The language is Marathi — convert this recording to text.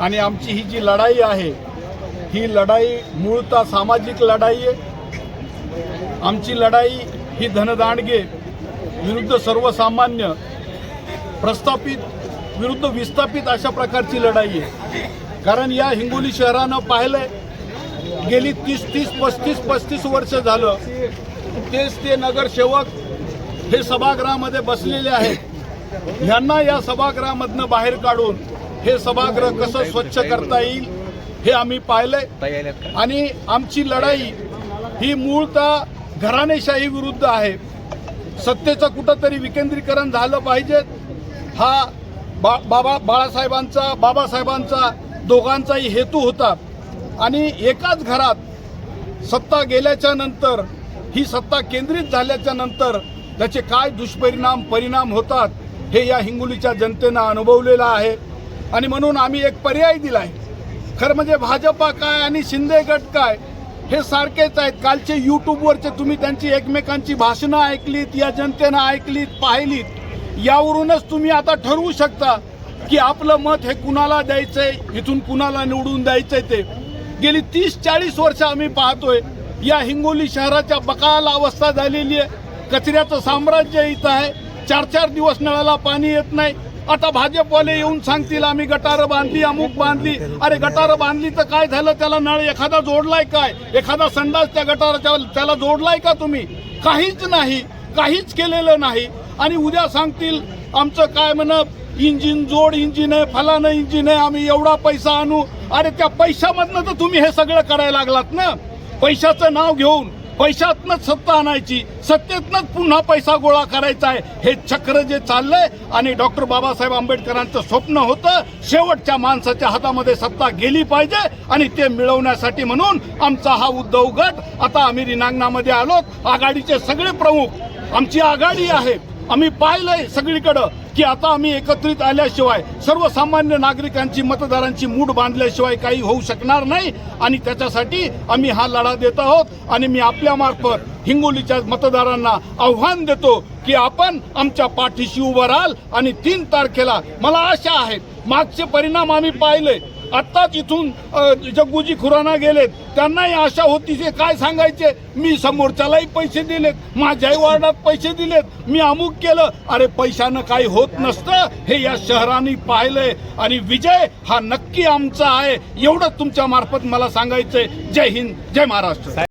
आणि आमची ही जी लढाई आहे ही लढाई मूळतः सामाजिक लढाई आहे. आमची लढाई ही धनदांडगे विरुद्ध सर्वसामान्य प्रस्थापित विरुद्ध विस्थापित अशा प्रकारची लढाई आहे. कारण या हिंगोली शहरानं पाहिलंय गेली तीस तीस पस्तीस पस्तीस वर्ष झालं तेच ते नगरसेवक हे सभागृहामध्ये बसलेले आहेत. यांना या सभागृहामधनं बाहेर काढून हे सभागृह कसं स्वच्छ करता येईल हे आम्ही पाहिलंय. आणि आमची लढाई ही मूळतः घराणेशाही विरुद्ध आहे. सत्तेचं कुठंतरी विकेंद्रीकरण झालं पाहिजे. हा बा बाबा बाळासाहेबांचा बाबासाहेबांचा दोघांचाही हेतू होता. आणि एकाच घरात सत्ता गेल्याच्यानंतर ही सत्ता केंद्रित झाल्याच्यानंतर त्याचे काय दुष्परिणाम परिणाम होतात हे या हिंगोलीच्या जनतेनं अनुभवलेलं आहे. आणि म्हणून आम्ही एक पर्याय दिलाय. खरं म्हणजे भाजपा काय आणि शिंदे गट काय हे सारखेच आहेत. कालचे यूट्यूबवरचे तुम्ही त्यांची एकमेकांची भाषणं ऐकलीत या जनतेनं ऐकलीत पाहिलीत. यावरूनच तुम्ही आता ठरवू शकता की आपलं मत हे कुणाला द्यायचंय इथून कुणाला निवडून द्यायचंय ते. गेली तीस चाळीस वर्ष आम्ही पाहतोय या हिंगोली शहराच्या बकाल अवस्था झालेली आहे. कचऱ्याचं साम्राज्य इथं आहे. चार चार दिवस नळाला पाणी येत नाही. आता भाजपवाले येऊन सांगतील आम्ही गटारं बांधली अमुक बांधली. अरे गटारं बांधली तर काय झालं? त्याला नळ एखादा जोडलाय काय? एखादा संडास त्या गटाराच्या त्याला जोडलाय का तुम्ही? काहीच नाही काहीच केलेलं नाही. आणि उद्या सांगतील आमचं काय म्हणत इंजिन जोड इंजिन आहे फलानं इंजिन आहे आम्ही एवढा पैसा आणू. अरे त्या पैशामधनं तर तुम्ही हे सगळं करायला लागलात ना? पैशाचं नाव घेऊन. पैशातनंच सत्ता आणायची सत्तेतनंच पुन्हा पैसा गोळा करायचा आहे हे चक्र जे चाललंय आणि डॉक्टर बाबासाहेब आंबेडकरांचं स्वप्न होतं शेवटच्या माणसाच्या हातामध्ये सत्ता गेली पाहिजे आणि ते मिळवण्यासाठी म्हणून आमचा हा उद्धव गट आता आम्ही रिनांगणामध्ये आलो आघाडीचे सगळे प्रमुख आमची आघाडी आहे. आम्ही पाहिलंय सगळीकडं की आता आम्ही एकत्रित आल्याशिवाय सर्वसामान्य नागरिकांची मतदारांची मूड बांधल्याशिवाय काही होऊ शकणार नाही आणि त्याच्यासाठी आम्ही हा लढा देत आहोत आणि मी आपल्या मार्फत हिंगोलीच्या मतदारांना आव्हान देतो की आपण आमच्या पाठीशी उभं राहाल आणि तीन तारखेला मला आशा आहे मागचे परिणाम आम्ही पाहिले आत्ताच इथून अ, जग्गूजी खुराना गेलेत त्यांनाही आशा होती ते काय सांगायचे मी समोरच्यालाही पैसे दिलेत माझ्याही वार्डात पैसे दिलेत मी अमुक केलं. अरे पैशानं काही होत नसतं हे या शहराने पाहिलंय. आणि विजय हा नक्की आमचा आहे. एवढं तुमच्या मार्फत मला सांगायचंय. जय हिंद जय महाराष्ट्र.